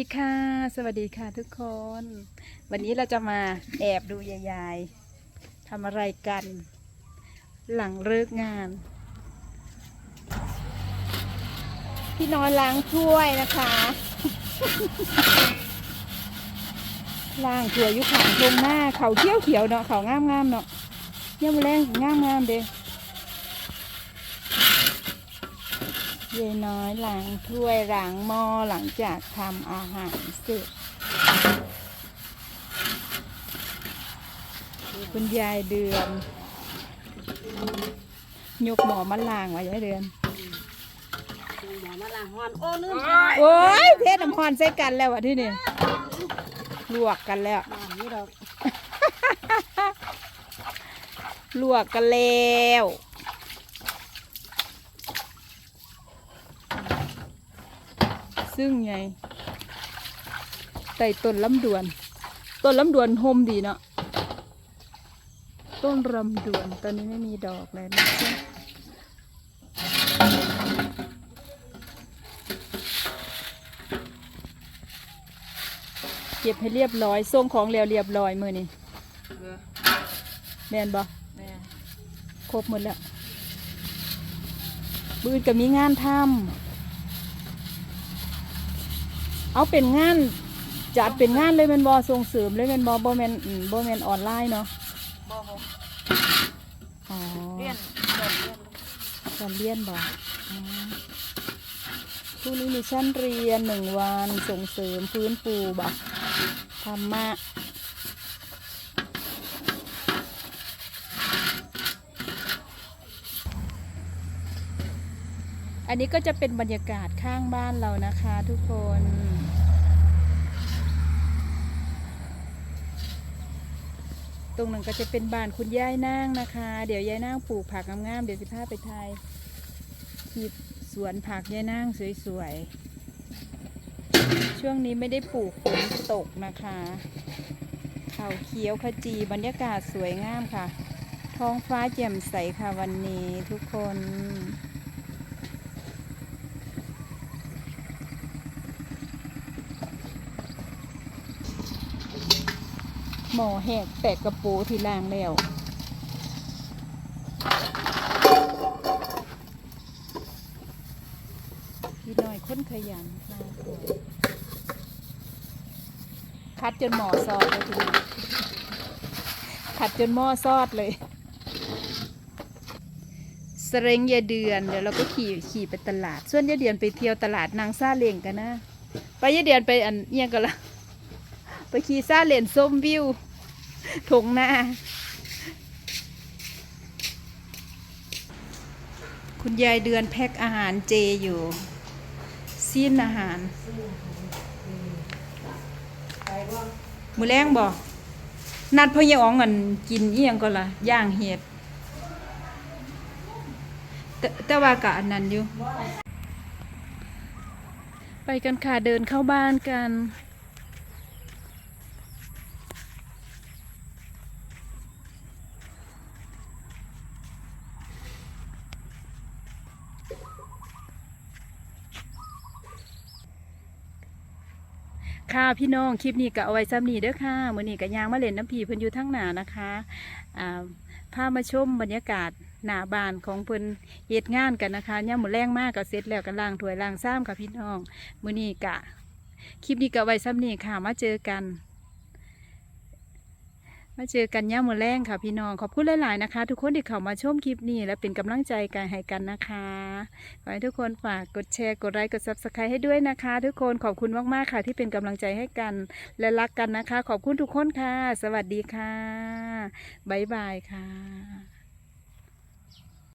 ดีค่ะ สวัสดีค่ะทุกคน วันนี้เราจะมาแอบดูยายๆทำอะไรกัน หลังเลิกงาน พี่น้อยล้างถ้วยนะคะ ล้างถ้วยอยุขางตรงหน้าเขาเขียวเขียวเนาะเขางามงามๆเนาะเนี่ยมันแรงงามงามๆเด้ ยายน้อยล้างถ้วยล้างหม้อหลังจากทำอาหารเสร็จ คุณยายเดือน ยกหมอมาล้างไว้ยายเดือน หมอมาล้างฮอนโอ้ลืมโอ้ยเทศน้ำพรใส่กันแล้ววะที่นี่ลวกกันแล้วบ้านนี้ดอกลวกกันแล้ว ซึ่งไงไต่ต้นลำดวน ต้นลำดวนโฮมดีเนาะต้นลำดวนตอนนี้ไม่มีดอกเลยนะจ๊ะเก็บให้เรียบร้อยส่งของแล้วเรียบร้อยมือนี่แม่นบ่แม่ครบหมดแล้วบืนก็มีงานทำ เอาเป็นงานจัดเป็นงานเลยเมันบอส่งเสริมเลยเมันบอบอแมนอืมบอแมนออนไลน์เนาะบ่บ่อ๋อเรียนเรียนเรียนตอนเรียนบอผู้นี้มีชั้นเรียนหนึ่งวันส่งเสริมฟื้นฟูบอธรรมะ อันนี้ก็จะเป็นบรรยากาศข้างบ้านเรานะคะทุกคน ตรงนั้นก็จะเป็นบ้านคุณยายนางนะคะ เดี๋ยวยายนางปลูกผักงามๆเดี๋ยวสิพาไปไทยที่สวนผักยายนางสวยๆ ช่วงนี้ไม่ได้ปลูกฝนตกนะคะเขาเขียวขจีบรรยากาศสวยงามค่ะ ท้องฟ้าแจ่มใสค่ะวันนี้ทุกคน หมอแหกแตกกระปูที่ล่างแล้วพี่น้อยค้นขยันค่ะคัดจนหมอซอดเลยทีนี้ขัดจนหม้อซอดเลยสเรงยายเดือนเดี๋ยวเราก็ขี่ขี่ไปตลาด ส่วนยาเดือนไปเที่ยวตลาดนางซาเลงกันนะ ไปยายเดือนไปอันเอียงกันละ ไปขี่ซาเลนส้มวิวถงหน้า คุณยายเดือนแพ็คอาหารเจอยู่ซีนอาหาร มือแรงบอกนัดพ่อยอ๋องเงินกินเอียงก็ละย่างเห็ดแต่ว่ากะอันนั้นอยู่ ไปกันค่ะเดินเข้าบ้านกัน ค่ะพี่น้องคลิปนี้ก็เอาไว้ซ้ำนี้เด้อค่ะมื้อนี้ก็ยางมาเล่นน้ำผีเพิ่นอยู่ทั้งหนานะคะอ่าพามาชมบรรยากาศหน้าบ้านของเพิ่นเฮ็ดงานกันนะคะย่ามมื้อแรงมากก็เสร็จแล้วก็ล้างถ้วยล้างซ้ำค่ะพี่น้องมื้อนี้กะคลิปนี้ก็เอาไว้ซ้ำนี้ค่ะมาเจอกัน มาเจอกันย่ามมื้อแรงค่ะพี่น้องขอบคุณหลาย ๆ นะคะ ทุกคนที่เข้ามาชมคลิปนี้ และเป็นกำลังใจกันให้กันนะคะขอให้ทุกคนฝากกดแชร์กดไลค์กดซับสไครต์ให้ด้วยนะคะ ทุกคนขอบคุณมาก ๆ ค่ะ ที่เป็นกำลังใจให้กัน และรักกันนะคะ ขอบคุณทุกคนค่ะ สวัสดีค่ะบ๊ายบายค่ะ